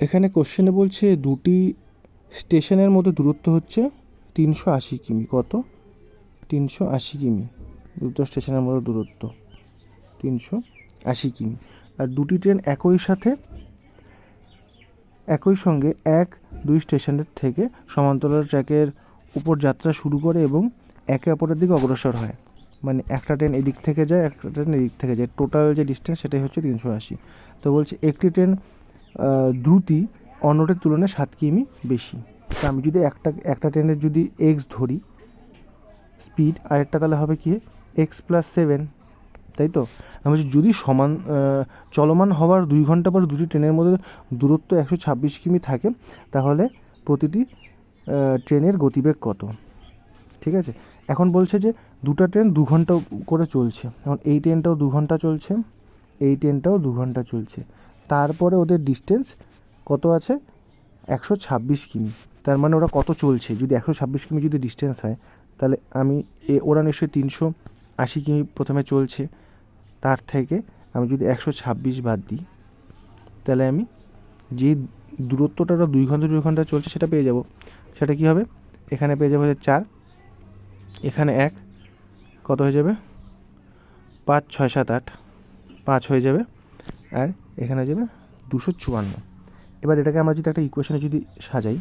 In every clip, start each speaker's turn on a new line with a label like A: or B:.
A: এখানে কোশ্চেনে বলছে দুটি স্টেশনের মধ্যে দূরত্ব হচ্ছে তিনশো আশি কিমি। কত? তিনশো আশি কিমি। দুটো স্টেশনের মধ্যে দূরত্ব তিনশো আশি কিমি। আর দুটি ট্রেন একই সাথে, একই সঙ্গে এক, দুই স্টেশনের থেকে সমান্তরাল ট্র্যাকের উপর যাত্রা শুরু করে এবং একে অপরের দিকে অগ্রসর হয়। মানে একটা ট্রেন এদিক থেকে যায়, একটা ট্রেন এদিক থেকে যায়। টোটাল যে ডিস্টেন্স সেটাই হচ্ছে তিনশো আশি। তো বলছে একটি ট্রেন দ্রুতি অন্যটির তুলনায় সাত কিমি বেশি। তা আমি যদি একটা একটা ট্রেনের যদি এক্স ধরি স্পিড আরেকটা তাহলে হবে কি? এক্স প্লাস সেভেন তাই তো? আমি যদি সমান চলমান হওয়ার দুই ঘণ্টা পর দুটি ট্রেনের মধ্যে দূরত্ব একশো ছাব্বিশ কিমি থাকে, তাহলে প্রতিটি ট্রেনের গতিবেগ কত? ঠিক আছে? এখন বলছে যে দুটো ট্রেন দু ঘণ্টা করে চলছে। এখন এই ট্রেনটাও দু ঘণ্টা চলছে, এই ট্রেনটাও দু ঘণ্টা চলছে। তারপরে ওদের ডিস্টেন্স কত আছে? একশো ছাব্বিশ কিমি। তার মানে ওরা কত চলছে? যদি একশো ছাব্বিশ কিমি যদি ডিস্টেন্স হয়, তাহলে আমি এ, ওরা নিশ্চয়ই তিনশো আশি কিমি প্রথমে চলছে। তার থেকে আমি যদি একশো ছাব্বিশ বাদ দিই, তাহলে আমি যে দূরত্বটা ওরা দুই ঘণ্টা দুই ঘণ্টা চলছে সেটা পেয়ে যাব। সেটা কী হবে? এখানে পেয়ে যাব চার, এখানে এক, কত হয়ে যাবে? পাঁচ, ছয়, সাত, আট, পাঁচ হয়ে যাবে। আর এখানে হয়ে যাবে দুশো চুয়ান্ন। এবার এটাকে আমরা যদি একটা ইকুয়েশনে যদি সাজাই,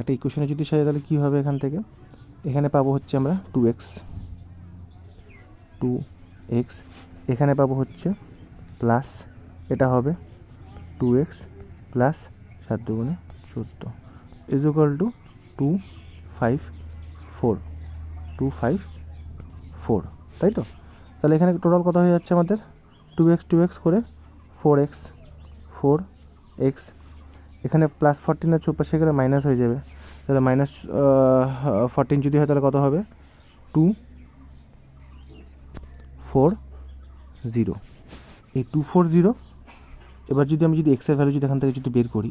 A: একটা ইকুয়েশনে যদি সাজাই তাহলে কী হবে এখান থেকে? এখানে পাবো হচ্ছে আমরা টু এক্স টু এক্স এখানে পাবো হচ্ছে প্লাস এটা হবে টু এক্স প্লাস সাত দুগুণে চোদ্দ। Is equal to two five four two five four তাই তো? তাহলে এখানে টোটাল কত হয়ে যাচ্ছে আমাদের? টু এক্স টু এক্স করে ফোর এক্স ফোর এক্স এখানে প্লাস ফোরটিনের চৌপাশে গেলে মাইনাস হয়ে যাবে। তাহলে মাইনাস ফোরটিন যদি হয় তাহলে কত হবে? টু ফোর জিরো এই টু ফোর জিরো এবার যদি আমি যদি এক্সের ভ্যালু যদি এখান থেকে যদি বের করি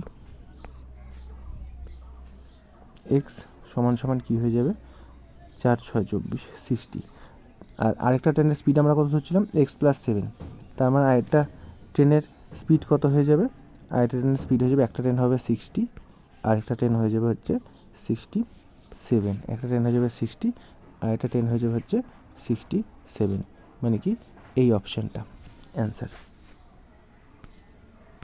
A: এক্স সমান সমান কী হয়ে যাবে? চার, ছয়, চব্বিশ সিক্সটি আর আরেকটা ট্রেনের স্পিড আমরা কত ধরছিলাম? এক্স প্লাস সেভেন তার মানে আরেকটা ট্রেনের স্পিড কত হয়ে যাবে? আরেকটা ট্রেনের স্পিড হয়ে যাবে, একটা ট্রেন হবে সিক্সটি আরেকটা ট্রেন হয়ে যাবে হচ্ছে সিক্সটি সেভেন একটা ট্রেন হয়ে যাবে সিক্সটি আরেকটা ট্রেন হয়ে যাবে হচ্ছে সিক্সটি সেভেন মানে কি? এই অপশানটা অ্যান্সার